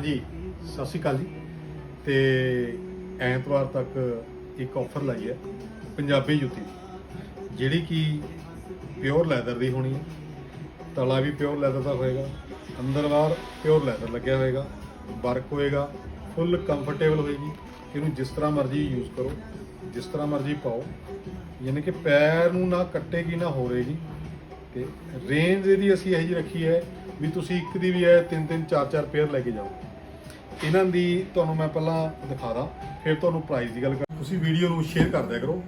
ਜੀ ਸਤਿ ਸ਼੍ਰੀ ਅਕਾਲ ਜੀ। ਤੇ ਐਤਵਾਰ ਤੱਕ ਇੱਕ ਆਫਰ ਲਾਈ ਹੈ ਪੰਜਾਬੀ ਜੁੱਤੀ ਦੀ, ਜਿਹੜੀ ਕਿ ਪਿਓਰ ਲੈਦਰ ਦੀ ਹੋਣੀ ਹੈ। ਤਲਾ ਵੀ ਪਿਓਰ ਲੈਦਰ ਦਾ ਹੋਏਗਾ ਅੰਦਰ ਬਾਹਰ ਪਿਓਰ ਲੈਦਰ ਲੱਗਿਆ ਹੋਏਗਾ ਵਰਕ ਹੋਏਗਾ ਫੁੱਲ ਕੰਫਰਟੇਬਲ ਹੋਏਗੀ। ਇਹਨੂੰ ਜਿਸ ਤਰ੍ਹਾਂ ਮਰਜ਼ੀ ਯੂਜ਼ ਕਰੋ ਜਿਸ ਤਰ੍ਹਾਂ ਮਰਜ਼ੀ ਪਾਓ। ਯਾਨੀ ਕਿ ਪੈਰ ਨੂੰ ਨਾ ਕੱਟੇਗੀ ਨਾ ਹੋਰੇਗੀ। ਤੇ ਰੇਂਜ ਇਹਦੀ ਅਸੀਂ ਇਹ ਜੀ ਰੱਖੀ ਹੈ ਵੀ ਤੁਸੀਂ ਇੱਕ ਦੀ ਵੀ ਹੈ ਤਿੰਨ ਤਿੰਨ ਚਾਰ ਚਾਰ ਪੇਅਰ ਲੈ ਕੇ ਜਾਓ। ਇਹਨਾਂ ਦੀ ਤੁਹਾਨੂੰ ਮੈਂ ਪਹਿਲਾਂ ਦਿਖਾ ਦਾਂ, ਫਿਰ ਤੁਹਾਨੂੰ ਪ੍ਰਾਈਸ ਦੀ ਗੱਲ ਕਰ ਤੁਸੀਂ ਵੀਡੀਓ ਨੂੰ ਸ਼ੇਅਰ ਕਰ ਦਿਆ ਕਰੋ,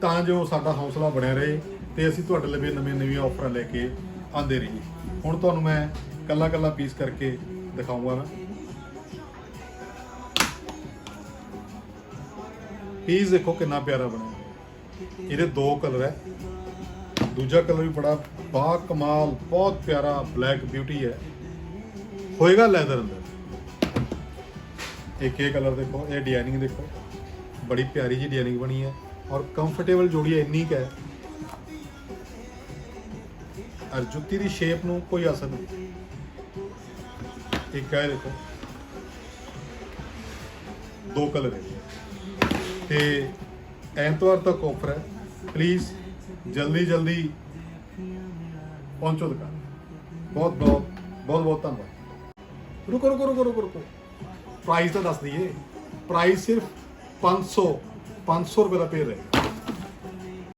ਤਾਂ ਜੋ ਸਾਡਾ ਹੌਸਲਾ ਬਣਿਆ ਰਹੇ ਤੇ ਅਸੀਂ ਤੁਹਾਡੇ ਲਈ ਨਵੇਂ ਨਵੀਆਂ ਆਫਰਾਂ ਲੈ ਕੇ ਆਂਦੇ ਰਹੀਏ। ਹੁਣ ਤੁਹਾਨੂੰ ਮੈਂ ਕੱਲਾ ਕੱਲਾ ਪੀਸ ਕਰਕੇ ਦਿਖਾਉਂਗਾ ਨਾ। ਪੀਸ ਦੇਖੋ ਕਿੰਨਾ ਪਿਆਰਾ ਬਣਿਆ। ਇਹਦੇ ਦੋ ਕਲਰ ਹੈ। ਦੂਜਾ ਕਲਰ ਵੀ ਬੜਾ ਬਾ ਕਮਾਲ, ਬਹੁਤ ਪਿਆਰਾ ਬਲੈਕ ਬਿਊਟੀ ਹੈ। ਹੋਏਗਾ ਲੈਦਰ ਅੰਦਰ। ਇੱਕ ਇਹ ਕਲਰ ਦੇਖੋ, ਇਹ ਡਿਜ਼ਾਈਨਿੰਗ ਦੇਖੋ। ਬੜੀ ਪਿਆਰੀ ਜੀ ਡਿਜ਼ਾਈਨਿੰਗ ਬਣੀ ਹੈ ਔਰ ਕੰਫਰਟੇਬਲ ਜੋੜੀ ਹੈ, ਇੰਨੀ ਕੁ ਹੈ। ਔਰ ਜੁੱਤੀ ਦੀ ਸ਼ੇਪ ਨੂੰ ਕੋਈ ਅਸਰ ਨਹੀਂ। ਇੱਕ ਹੈ ਦੇਖੋ। ਦੋ ਕਲਰ ਹੈ। ਤੇ ਐਤਵਾਰ ਤੱਕ ਆਫਰ ਹੈ। ਪਲੀਜ਼ ਜਲਦੀ ਜਲਦੀ ਪਹੁੰਚੋ ਦੁਕਾਨ। ਬਹੁਤ ਬਹੁਤ ਬਹੁਤ ਬਹੁਤ ਧੰਨਵਾਦ। ਰੁਕੋ ਰੁਕੋ ਰੁਕੋ ਰੁਕੋ ਰੁਕੋ। ਪ੍ਰਾਈਸ ਤਾਂ ਦੱਸ ਦਈਏ। ਪ੍ਰਾਈਸ ਸਿਰਫ 500 500 ਰੁਪਏ ਦਾ ਪੇਅਰ ਹੈ।